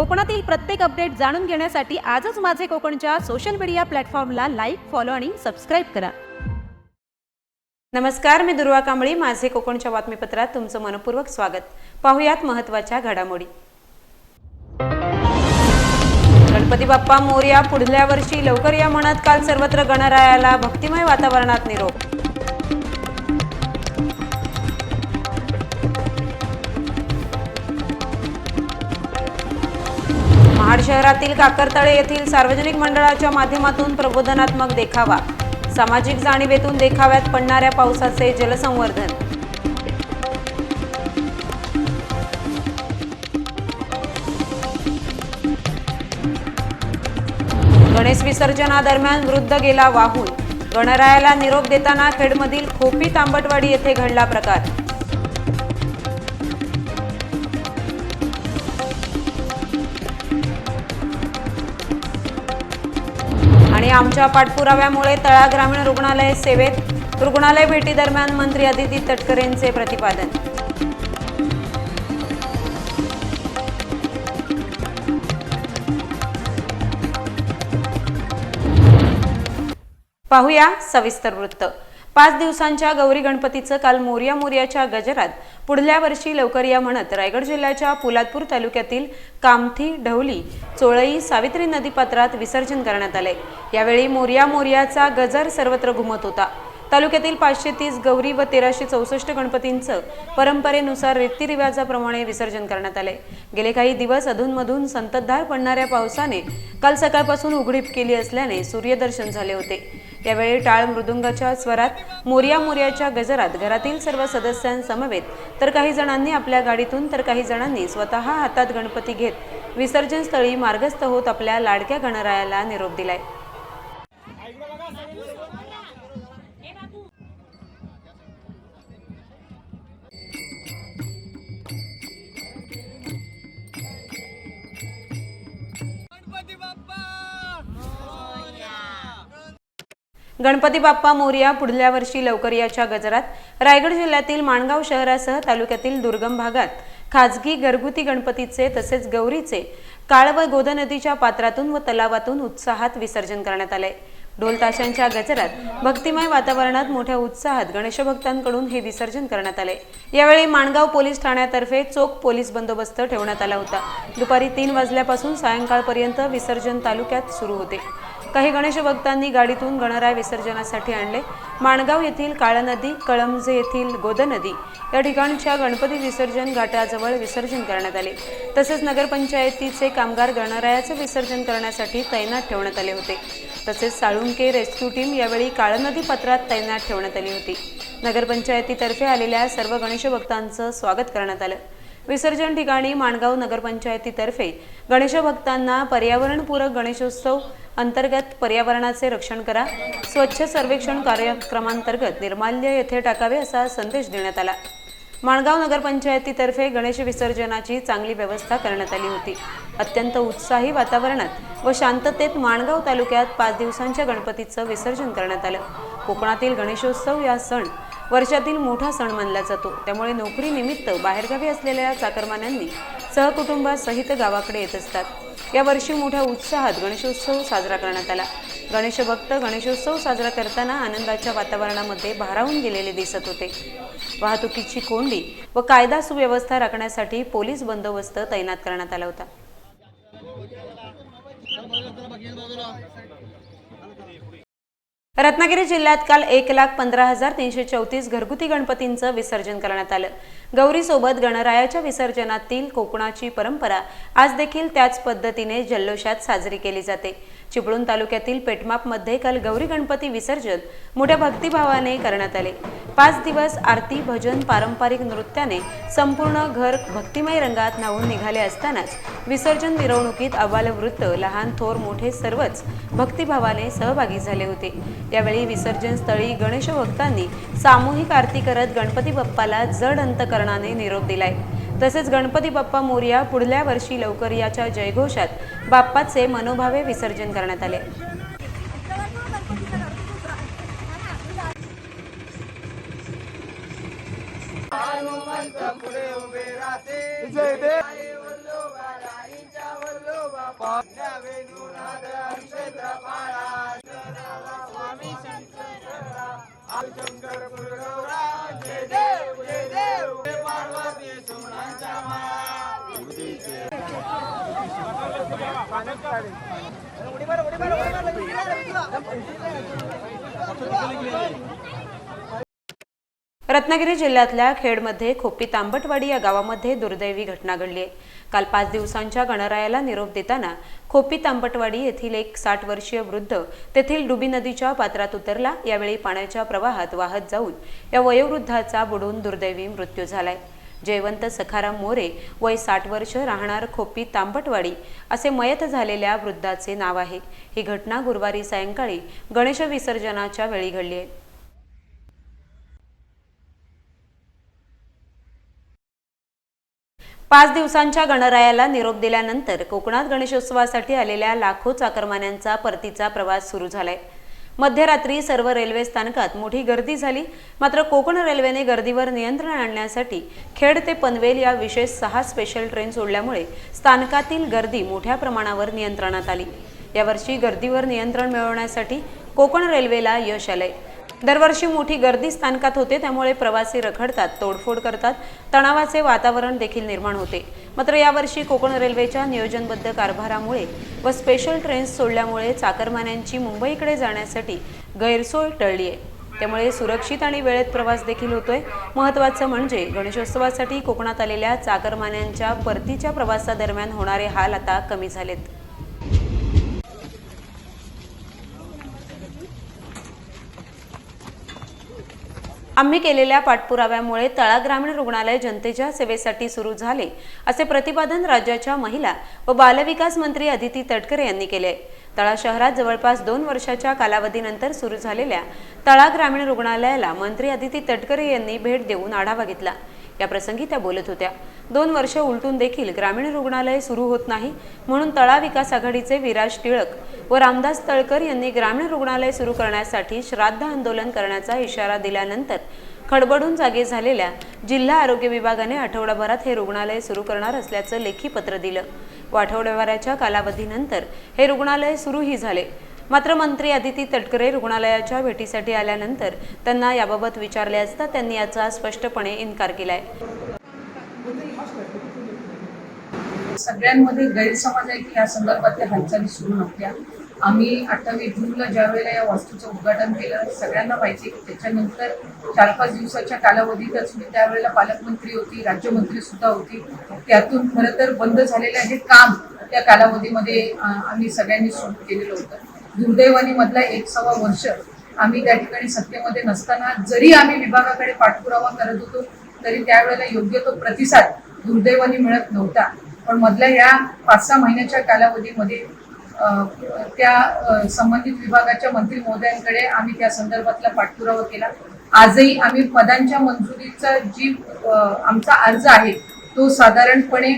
कोकणातील प्रत्येक अपडेट जाणून घेण्यासाठी आजच माझे कोकणच्या सोशल मीडिया प्लॅटफॉर्मला लाईक फॉलो आणि सबस्क्राईब करा. नमस्कार मी दुर्वा कांबळी. माझे कोकणच्या बातमीपत्रात तुमचं मनपूर्वक स्वागत. पाहुयात महत्त्वाच्या घडामोडी. गणपती बाप्पा मोर्या पुढल्या वर्षी लवकर या म्हणत काल सर्वत्र गणरायाला भक्तिमय वातावरणात निरोप महाड शहरातील काकरतळे येथील सार्वजनिक मंडळाच्या माध्यमातून प्रबोधनात्मक देखावा सामाजिक जाणीवेतून देखाव्यात पडणाऱ्या पावसाचे जलसंवर्धन. गणेश विसर्जनादरम्यान वृद्ध गेला वाहून. गणरायाला निरोप देताना खेडमधील खोपी तांबटवाडी येथे घडला प्रकार. आणि आमच्या पाठपुराव्यामुळे तळा ग्रामीण रुग्णालय सेवेत रुग्णालय भेटी दरम्यान मंत्री अदिती तटकरेंचे प्रतिपादन. पाहूया सविस्तर वृत्त. पाच दिवसांच्या गौरी गणपतीचं काल मोर्या मोर्याच्या गजरात पुढल्या वर्षी लवकर या म्हणत रायगड जिल्ह्याच्या पोलादपूर तालुक्यातील कामथी ढवली चोळई सावित्री नदीपात्रात विसर्जन करण्यात आले. यावेळी मोर्या मोर्याचा गजर सर्वत्र घुमत होता. तालुक्यातील पाचशे तीस गौरी व तेराशे चौसष्ट गणपतींचं परंपरेनुसार रीतिरिवाजाप्रमाणे विसर्जन करण्यात आले. गेले काही दिवस अधूनमधून संततधार पडणाऱ्या पावसाने काल सकाळपासून उघडीप केली असल्याने सूर्यदर्शन झाले होते. यावेळी टाळ मृदुंगाच्या स्वरात मोर्या मोर्याच्या गजरात घरातील सर्व सदस्यांसमवेत तर काही जणांनी आपल्या गाडीतून तर काही जणांनी स्वतः हातात गणपती घेत विसर्जन स्थळी मार्गस्थ होत आपल्या लाडक्या गणरायाला निरोप दिलाय. गणपती बाप्पा मोर्या पुढल्या वर्षी लवकर याच्या गजरात. रायगड जिल्ह्यातील माणगाव शहरासह तालुक्यातील दुर्गम भागात खाजगी घरगुती गणपतीचे तसेच गौरीचे काळ व गोदा नदीच्या पात्रातून व तलावातून उत्साहात विसर्जन करण्यात आले ढोल ताशांच्या गजरात भक्तिमय वातावरणात मोठ्या उत्साहात गणेशभक्तांकडून हे विसर्जन करण्यात आले. यावेळी माणगाव पोलीस ठाण्यातर्फे चोख पोलीस बंदोबस्त ठेवण्यात आला होता. दुपारी तीन वाजल्यापासून सायंकाळपर्यंत विसर्जन तालुक्यात सुरू होते. काही गणेश भक्तांनी गाडीतून गणराय विसर्जनासाठी आणले. माणगाव येथील काळनदी कळमजे येथील गोदनदी या ठिकाणच्या गणपती विसर्जन घाटाजवळ विसर्जन करण्यात आले. तसेच नगरपंचायतीचे कामगार गणरायाचे विसर्जन करण्यासाठी तैनात ठेवण्यात आले होते. तसेच साळुंके रेस्क्यू टीम यावेळी काळनदी पत्रात तैनात ठेवण्यात आली होती. नगरपंचायतीतर्फे आलेल्या सर्व गणेश भक्तांचं स्वागत करण्यात आलं. विसर्जन ठिकाणी माणगाव नगरपंचायतीतर्फे गणेश भक्तांना पर्यावरणपूरक गणेशोत्सव अंतर्गत पर्यावरणाचे रक्षण करा. स्वच्छ सर्वेक्षण कार्यक्रमांतर्गत निर्माल्य येथे टाकावे असा संदेश देण्यात आला. माणगाव नगरपंचायतीतर्फे गणेश विसर्जनाची चांगली व्यवस्था करण्यात आली होती. अत्यंत उत्साही वातावरणात व शांततेत माणगाव तालुक्यात पाच दिवसांच्या गणपतीचं विसर्जन करण्यात आलं. कोकणातील गणेशोत्सव या सण वर्षातील मोठा सण मानला जातो. त्यामुळे नोकरीनिमित्त बाहेरगावी असलेल्या चाकरमान्यांनी सहकुटुंबासहित गावाकडे येत असतात. या वर्षी मोठ्या उत्साहात गणेशोत्सव साजरा करण्यात आला. गणेशभक्त गणेशोत्सव साजरा करताना आनंदाच्या वातावरणामध्ये भारावून गेलेले दिसत होते. वाहतुकीची कोंडी व कायदा सुव्यवस्था राखण्यासाठी पोलीस बंदोबस्त तैनात करण्यात आला होता. रत्नागिरी जिल्ह्यात काल एक लाख पंधरा हजार तीनशे चौतीस घरगुती गणपतींचं विसर्जन करण्यात आलं. गौरीसोबत गणरायाच्या विसर्जनातील कोकणाची परंपरा आज देखील त्याच पद्धतीने जल्लोषात साजरी केली जाते. चिपळूण तालुक्यातील पेटमापमध्ये काल गौरी गणपती विसर्जन मोठ्या भक्तिभावाने करण्यात आले. पाच दिवस आरती भजन पारंपरिक नृत्याने संपूर्ण घर भक्तिमय रंगात न्हावून निघाले असतानाच विसर्जन मिरवणुकीत अबालवृद्ध लहान थोर मोठे सर्वच भक्तिभावाने सहभागी झाले होते. यावेळी विसर्जन स्थळी गणेश भक्तांनी सामूहिक आरती करत गणपती बाप्पाला जड अंतकरणाने निरोप दिलाय. तसेच गणपती बाप्पा मोरया पुढल्या वर्षी लवकर याच्या जयघोषात बाप्पाचे मनोभावे विसर्जन करण्यात आले. विजय दे बाप्पा शंकर गुरुगौरा जय देव जय देव जय पार्वती सुमनांच्या माया रत्नागिरी जिल्ह्यातल्या खेडमध्ये खोपी तांबटवाडी या गावामध्ये दुर्दैवी घटना घडली आहे. काल पाच दिवसांच्या गणरायाला निरोप देताना खोपी तांबटवाडी येथील एक साठ वर्षीय वृद्ध तेथील डुबी नदीच्या पात्रात उतरला. यावेळी पाण्याच्या प्रवाहात वाहत जाऊन या वयोवृद्धाचा बुडून दुर्दैवी मृत्यू झालाय. जयवंत सखाराम मोरे वय साठ वर्ष राहणार खोपी तांबटवाडी असे मयत झालेल्या वृद्धाचे नाव आहे. ही घटना गुरुवारी सायंकाळी गणेश विसर्जनाच्या वेळी घडली आहे. पाच दिवसांच्या गणरायाला निरोप दिल्यानंतर कोकणात गणेशोत्सवासाठी आलेल्या लाखो चाकरमान्यांचा परतीचा प्रवास सुरू झालाय. मध्यरात्री सर्व रेल्वे स्थानकात मोठी गर्दी झाली मात्र कोकण रेल्वेने गर्दीवर नियंत्रण आणण्यासाठी खेड ते पनवेल या विशेष सहा स्पेशल ट्रेन सोडल्यामुळे स्थानकातील गर्दी मोठ्या प्रमाणावर नियंत्रणात आली. यावर्षी गर्दीवर नियंत्रण मिळवण्यासाठी कोकण रेल्वेला यश आलंय. दरवर्षी मोठी गर्दी स्थानकात होते त्यामुळे प्रवासी रखडतात तोडफोड करतात. तणावाचे वातावरण देखील निर्माण होते. मात्र यावर्षी कोकण रेल्वेच्या नियोजनबद्ध कारभारामुळे व स्पेशल ट्रेन्स सोडल्यामुळे चाकरमान्यांची मुंबईकडे जाण्यासाठी गैरसोय टळली आहे त्यामुळे सुरक्षित आणि वेळेत प्रवास देखील होतोय. महत्त्वाचं म्हणजे गणेशोत्सवासाठी कोकणात आलेल्या चाकरमान्यांच्या परतीच्या प्रवासादरम्यान होणारे हाल आता कमी झालेत. आम्ही केलेल्या पाठपुराव्यामुळे तळा ग्रामीण रुग्णालय जनतेच्या सेवेसाठी सुरू झाले असे प्रतिपादन राज्याच्या महिला व बालविकास मंत्री अदिती तटकरे यांनी केले. तळा शहरात जवळपास दोन वर्षाच्या कालावधीनंतर सुरू झालेल्या तळा ग्रामीण रुग्णालयाला मंत्री अदिती तटकरे यांनी भेट देऊन आढावा घेतला. या प्रसंगी त्या बोलत होत्या दोन वर्ष उलटून देखील ग्रामीण रुग्णालय सुरू होत नाही म्हणून तळा विकास आघाडीचे विराज टिळक व रामदास तळकर यांनी ग्रामीण रुग्णालय सुरू करण्यासाठी श्राद्ध आंदोलन करण्याचा इशारा दिल्यानंतर खडबडून जागे झालेल्या जिल्हा आरोग्य विभागाने आठवडाभरात हे रुग्णालय सुरू करणार असल्याचं लेखी पत्र दिलं. व आठवड्याभराच्या कालावधीनंतर हे रुग्णालय सुरूही झाले. मात्र मंत्री आदिती तटकरे रुग्णालयाच्या भेटीसाठी आल्यानंतर त्यांना याबाबत विचारले असता त्यांनी याचा स्पष्टपणे इन्कार केलाय. सगळ्यांमध्ये गैरसमज आहे की या संदर्भातल्या हालचाली सुरू नव्हत्या. आम्ही अठ्ठावीस जूनला ज्या वेळेला या वास्तूचं उद्घाटन केलं सगळ्यांना माहिती की त्याच्यानंतर चार पाच दिवसाच्या कालावधीतच मी त्यावेळेला पालकमंत्री होती राज्यमंत्री सुद्धा होती. त्यातून खरं तर बंद झालेलं हे काम त्या कालावधीमध्ये आम्ही सगळ्यांनी सुरू केलेलं होतं. दुर्दैवाने मधला एक सव्वा वर्ष आम्ही त्या ठिकाणी सत्तेमध्ये नसताना जरी आम्ही विभागाकडे पाठपुरावा करत होतो तरी त्यावेळेला योग्य तो प्रतिसाद दुर्दैवाने मिळत नव्हता. पण मधल्या या पाच सहा महिन्याच्या कालावधीमध्ये त्या संबंधित विभागाच्या मंत्री महोदयांकडे आम्ही त्या संदर्भातला पाठपुरावा केला. आजही आम्ही पदांच्या मंजुरीचा जी आमचा अर्ज आहे तो साधारणपणे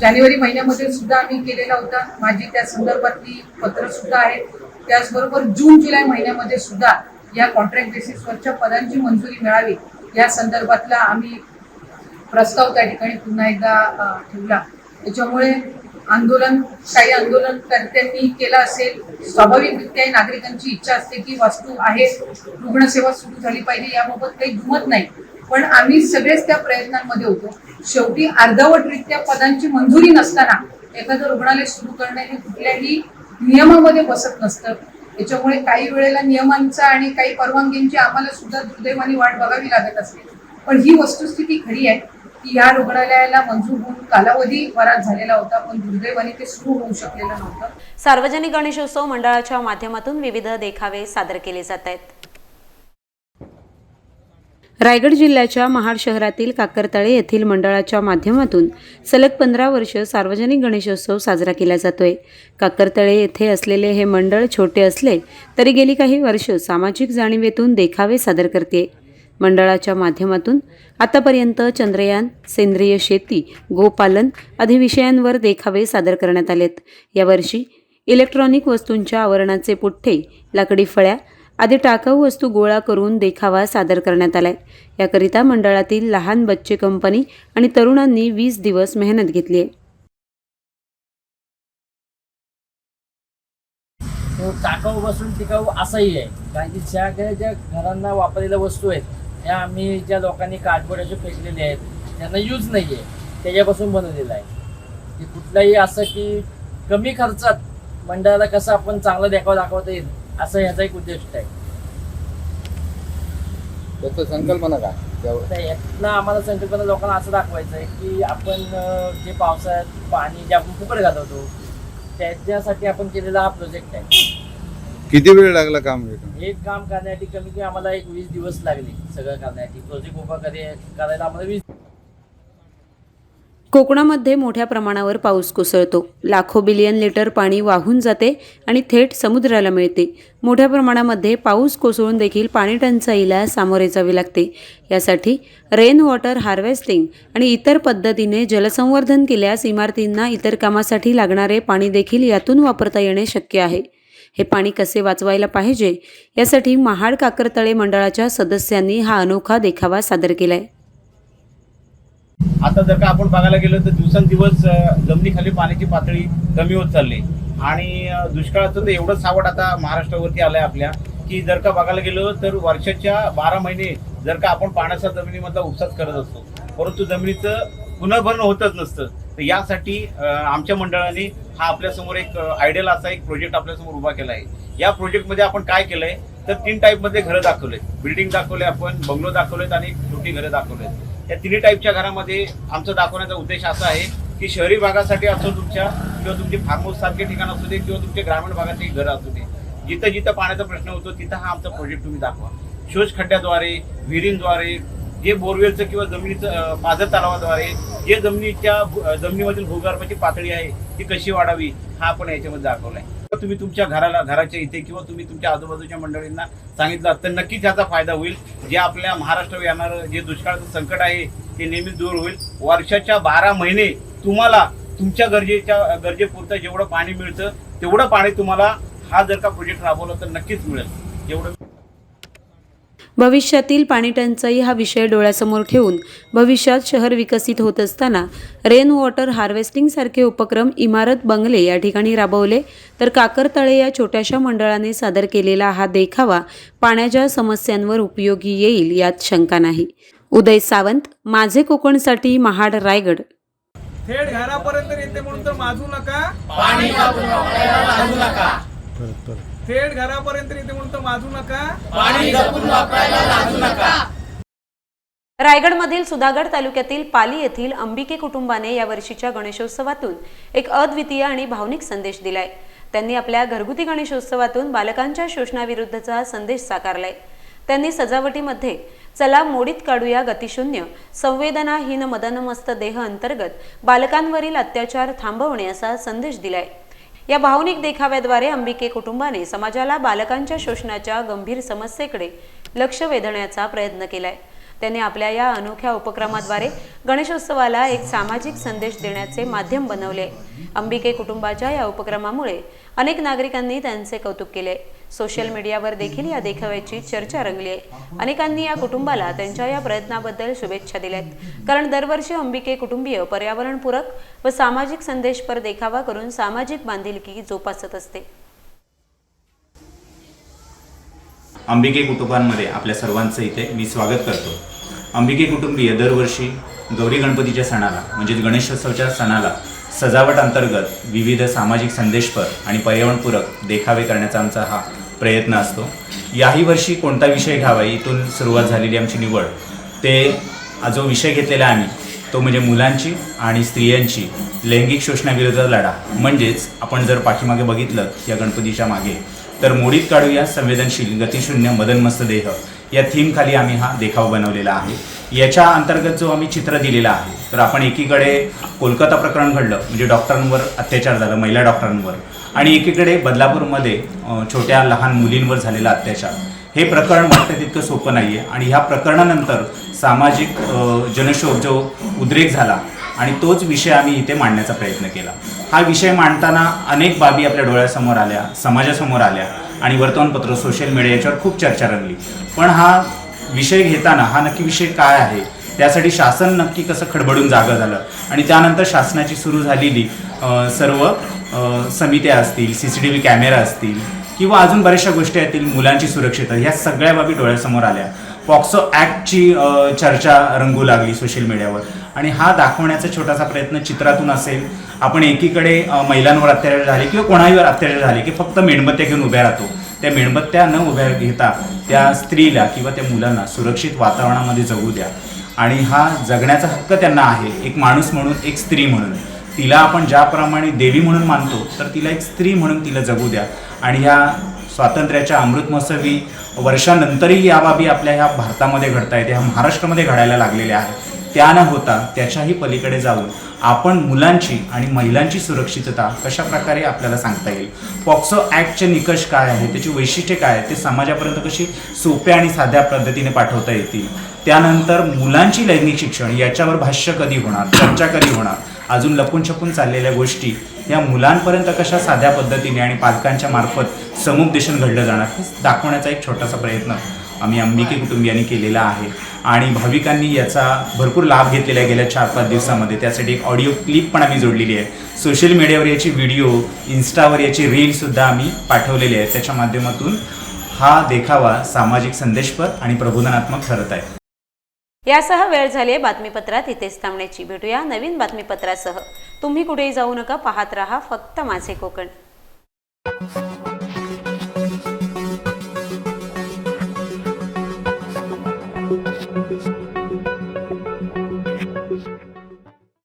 जानेवारी महिन्यामध्ये सुद्धा आम्ही केलेला होता. माझी त्या संदर्भातली पत्र सुद्धा आहेत त्याचबरोबर जून जुलै महिन्यामध्ये सुद्धा या कॉन्ट्रॅक्ट बेसिसवरच्या पदांची मंजुरी मिळावी या संदर्भातला आम्ही प्रस्ताव त्या ठिकाणी पुन्हा एकदा ठेवला. त्याच्यामुळे आंदोलन काही आंदोलनकर्त्यांनी केलं असेल स्वाभाविकरित्या नागरिकांची इच्छा असते की वास्तू आहे रुग्णसेवा सुरू झाली पाहिजे याबाबत काही दुमत नाही. पण आम्ही सगळेच त्या प्रयत्नांमध्ये होतो. शेवटी अर्धवटरित्या पदांची मंजुरी नसताना एखादं रुग्णालय सुरू करणे हे कुठल्याही नियमामध्ये बसत नसतं. त्याच्यामुळे काही वेळेला नियमांचा आणि काही परवानगींची आम्हाला सुद्धा दुर्दैवाने वाट बघावी लागत असते. पण ही वस्तुस्थिती खरी आहे. की या रुग्णालयाला मंजूर होऊन कालावधी बराच झालेला होता पण दुर्दैवाने ते सुरू होऊ शकलेलं नव्हतं. सार्वजनिक गणेशोत्सव मंडळाच्या माध्यमातून विविध देखावे सादर केले जात आहेत. रायगड जिल्ह्याच्या महाड शहरातील काकरतळे येथील मंडळाच्या माध्यमातून सलग पंधरा वर्ष सार्वजनिक गणेशोत्सव साजरा केला जातोय. काकरतळे येथे असलेले हे मंडळ छोटे असले तरी गेली काही वर्ष सामाजिक जाणीवेतून देखावे सादर करते. मंडळाच्या माध्यमातून. आतापर्यंत चंद्रयान सेंद्रिय शेती गोपालन आदी विषयांवर देखावे सादर करण्यात आलेत. यावर्षी इलेक्ट्रॉनिक वस्तूंच्या आवरणाचे पुठ्ठे लाकडी फळ्या आदी टाकाऊ वस्तू गोळा करून देखावा सादर करण्यात आलाय. याकरिता मंडळातील लहान बच्चे कंपनी आणि तरुणांनी वीस दिवस मेहनत घेतली आहे. टाकाऊ बसून टिकाऊ असाही आहे. कारण की ज्या काही ज्या घरांना वापरलेल्या वस्तू आहेत ह्या आम्ही ज्या लोकांनी कार्डबोर्डाचे फेकलेले आहेत त्यांना यूज नाही आहे त्याच्यापासून बनवलेलं आहे. की कुठलाही असं की कमी खर्चात मंडळाला कसं आपण चांगलं देखावा दाखवता येईल असं ह्याचा एक उद्दिष्ट आहे. त्याचं संकल्पना काय? यातनं आम्हाला संकल्पना लोकांना असं दाखवायचं आहे की आपण अं, जे पावसाळ्यात पाणी जे आपण फुकट घालवतो त्याच्यासाठी आपण केलेला हा प्रोजेक्ट आहे. किती वेळ लागला काम हे हे काम करण्यासाठी कमी कमी आम्हाला एक वीस दिवस लागले सगळं करण्यासाठी. प्रोजेक्ट उभा करे करायला आम्हाला वीस कोकणामध्ये मोठ्या प्रमाणावर पाऊस कोसळतो. लाखो बिलियन लिटर पाणी वाहून जाते आणि थेट समुद्राला मिळते. मोठ्या प्रमाणामध्ये पाऊस कोसळून देखील पाणी टंचाईला सामोरे जावे लागते. यासाठी रेन वॉटर हार्वेस्टिंग आणि इतर पद्धतीने जलसंवर्धन केल्यास इमारतींना इतर कामासाठी लागणारे पाणी देखील यातून वापरता येणे शक्य आहे. हे पाणी कसे वाचवायला पाहिजे? यासाठी महाड काकरतळे मंडळाच्या सदस्यांनी हा अनोखा देखावा सादर केलाय. आता जर का आपण बघायला गेलो तर दिवसेंदिवस जमिनीखाली पाण्याची पातळी कमी होत चालली आणि दुष्काळाचं तर एवढं सावट आता महाराष्ट्रावरती आलंय आपल्या की जर का बघायला गेलो तर वर्षाच्या बारा महिने जर का आपण पाण्याचा जमिनीमधला उपसाच करत असतो परंतु जमिनीचं पुनर्भरण होतच नसतं. तर यासाठी आमच्या मंडळाने हा आपल्यासमोर एक आयडियल असा एक प्रोजेक्ट आपल्यासमोर उभा केला आहे. या प्रोजेक्टमध्ये आपण काय केलंय तर तीन टाईपमध्ये घरं दाखवले बिल्डिंग दाखवले आपण बंगलो दाखवलेत आणि छोटी घरं दाखवलेत. या तिन्ही टाईपच्या घरामध्ये आमचा दाखवण्याचा उद्देश असा आहे की शहरी भागासाठी असो तुमच्या किंवा तुमचे फार्म हाऊस सारखे ठिकाण असू दे किंवा तुमचे ग्रामीण भागातली घरं असू दे जिथं जिथं पाण्याचा प्रश्न होतो तिथं हा आमचा प्रोजेक्ट तुम्ही दाखवा. शोष खड्ड्याद्वारे विहिरींद्वारे जे बोरवेलचं किंवा जमिनीचं माझं पाझर तलावाद्वारे जे जमिनीच्या जमिनीमधील भूगर्भाची पातळी आहे ती कशी वाढावी हा आपण याच्यामध्ये दाखवलाय. तर तुम्ही तुमच्या घराला घराच्या इथे किंवा तुम्ही तुमच्या आजूबाजूच्या मंडळींना सांगितलं तर नक्कीच याचा फायदा होईल. जे आपल्या महाराष्ट्रावर येणारं जे दुष्काळाचं संकट आहे ते नेहमीच दूर होईल. वर्षाच्या बारा महिने तुम्हाला तुमच्या गरजेच्या गरजेपुरतं जेवढं पाणी मिळतं तेवढं पाणी तुम्हाला हा जर का प्रोजेक्ट राबवला तर नक्कीच मिळेल. जेवढं भविष्यातील पाणी टंचाई हा विषय डोळ्यासमोर ठेवून भविष्यात शहर विकसित होत असताना रेन वॉटर हार्वेस्टिंगसारखे उपक्रम इमारत बंगले या ठिकाणी राबवले. तर काकरतळे या छोट्याशा मंडळाने सादर केलेला हा देखावा पाण्याच्या समस्यांवर उपयोगी येईल यात शंका नाही. उदय सावंत माझे कोकणसाठी महाड रायगड. थेट घरापर्यंत येते म्हणून तर माजू नका. थेट घरापर्यंत येते म्हणून तर माजू नका. रायगडमधील सुधागड तालुक्यातील पाली येथील अंबिके कुटुंबाने या वर्षीच्या गणेशोत्सवातून एक अद्वितीय आणि भावनिक संदेश दिलाय. त्यांनी आपल्या घरगुती गणेशोत्सवातून बालकांच्या शोषणाविरुद्धचा संदेश साकारलाय. त्यांनी सजावटीमध्ये चला मोडीत काढूया गतिशून्य संवेदनाहीन मदनमस्त देह अंतर्गत बालकांवरील अत्याचार थांबवणे असा संदेश दिलाय. या भावनिक देखाव्याद्वारे अंबिके कुटुंबाने समाजाला बालकांच्या शोषणाच्या गंभीर समस्येकडे लक्ष वेधण्याचा प्रयत्न केलाय. त्यांनी आपल्या या अनोख्या उपक्रमाद्वारे गणेशोत्सवाला एक सामाजिक संदेश देण्याचे माध्यम बनवले. अंबिके कुटुंबाच्या या उपक्रमामुळे अनेक नागरिकांनी त्यांचे कौतुक केले. सोशल मीडियावर देखील या देखाव्याची चर्चा रंगली आहे. अनेकांनी या कुटुंबाला त्यांच्या या प्रयत्नाबद्दल शुभेच्छा दिल्यात. कारण दरवर्षी अंबिके कुटुंबीय पर्यावरणपूरक व सामाजिक संदेशपर देखावा करून सामाजिक बांधिलकी जोपासत असते. अंबिके कुटुंबांमध्ये आपल्या सर्वांचं इथे मी स्वागत करतो. अंबिके कुटुंबीय दरवर्षी गौरी गणपतीच्या सणाला म्हणजेच गणेशोत्सवाच्या सणाला सजावट अंतर्गत विविध सामाजिक संदेशपर आणि पर्यावरणपूरक देखावे करण्याचा आमचा हा प्रयत्न असतो. याही वर्षी कोणता विषय घ्यावा इथून सुरुवात झालेली आमची निवड ते हा जो विषय घेतलेला आम्ही तो म्हणजे मुलांची आणि स्त्रियांची लैंगिक शोषणाविरोधात लढा. म्हणजेच आपण जर पाठीमागे बघितलं या गणपतीच्या मागे तर मोडीत काढूया संवेदनशील गतिशून्य मदनमस्त देह. या थीमखाली आम्ही हा देखावा बनवलेला आहे. याच्या अंतर्गत जो आम्ही चित्र दिलेला आहे तर आपण एकीकडे कोलकाता प्रकरण घडलं म्हणजे डॉक्टरांवर अत्याचार झाला महिला डॉक्टरांवर आणि एकीकडे बदलापूरमध्ये छोट्या लहान मुलींवर झालेला अत्याचार. हे प्रकरण वाटतं तितकं सोपं नाही आहे आणि ह्या प्रकरणानंतर सामाजिक जनशोध जनशोभ जो उद्रेक झाला आणि तोच विषय आम्ही इथे मांडण्याचा प्रयत्न केला. हा विषय मांडताना अनेक बाबी आपल्या डोळ्यासमोर आल्या समाजासमोर आल्या आणि वर्तमानपत्र सोशल मीडिया याच्यावर खूप चर्चा रंगली. पण हा विषय घेताना हा नक्की विषय काय आहे? त्यासाठी शासन नक्की कसं खडबडून जागं झालं? आणि त्यानंतर शासनाची सुरू झालेली सर्व समित्या असतील C C T V camera असतील किंवा अजून बऱ्याचशा गोष्टी येतील मुलांची सुरक्षितता ह्या सगळ्या बाबी डोळ्यासमोर आल्या. पॉक्सो ॲक्टची चर्चा रंगू लागली सोशल मीडियावर. आणि हा दाखवण्याचा छोटासा प्रयत्न चित्रातून असेल. आपण एकीकडे महिलांवर अत्याचार झाले किंवा कोणाहीवर अत्याचार झाले की फक्त मेणबत्त्या घेऊन उभ्या राहतो. त्या मेणबत्त्या न उभ्या घेता त्या स्त्रीला किंवा त्या मुलांना सुरक्षित वातावरणामध्ये जगू द्या. आणि हा जगण्याचा हक्क त्यांना आहे. एक माणूस म्हणून एक स्त्री म्हणून. तिला आपण ज्याप्रमाणे देवी म्हणून मानतो तर तिला एक स्त्री म्हणून तिला जगू द्या. आणि ह्या स्वातंत्र्याच्या अमृत महोत्सवी वर्षानंतरही या बाबी आपल्या ह्या भारतामध्ये घडता येते ह्या महाराष्ट्रामध्ये घडायला लागलेल्या आहेत. त्या न होता त्याच्याही पलीकडे जाऊन आपण मुलांची आणि महिलांची सुरक्षितता कशा प्रकारे आपल्याला सांगता येईल? पॉक्सो ॲक्टचे निकष काय आहे त्याची वैशिष्ट्ये काय आहे ते समाजापर्यंत कशी सोप्या आणि साध्या पद्धतीने पाठवता येतील? त्यानंतर मुलांची लैंगिक शिक्षण याच्यावर भाष्य कधी होणार चर्चा कधी होणार अजून लपून छपून चाललेल्या गोष्टी या मुलांपर्यंत कशा साध्या पद्धतीने आणि पालकांच्या मार्फत समुपदेशन घडलं जाणार हे दाखवण्याचा एक छोटासा प्रयत्न आम्ही अंबिके कुटुंबियांनी केलेला आहे. आणि भाविकांनी याचा भरपूर लाभ घेतलेला आहे गेल्या चार पाच दिवसामध्ये. त्यासाठी एक ऑडिओ क्लिप पण आम्ही जोडलेली आहे. सोशल मीडियावर याची व्हिडिओ इन्स्टावर याची रीलसुद्धा आम्ही पाठवलेली आहे. त्याच्या माध्यमातून हा देखावा सामाजिक संदेशपर आणि प्रबोधनात्मक ठरत आहे. यासह वेळ झाली बातमीपत्रात इथेच थांबण्याची भेटूया नवीन बातमीपत्रासह. तुम्ही कुठेही जाऊ नका पाहत रहा फक्त माझे कोकण.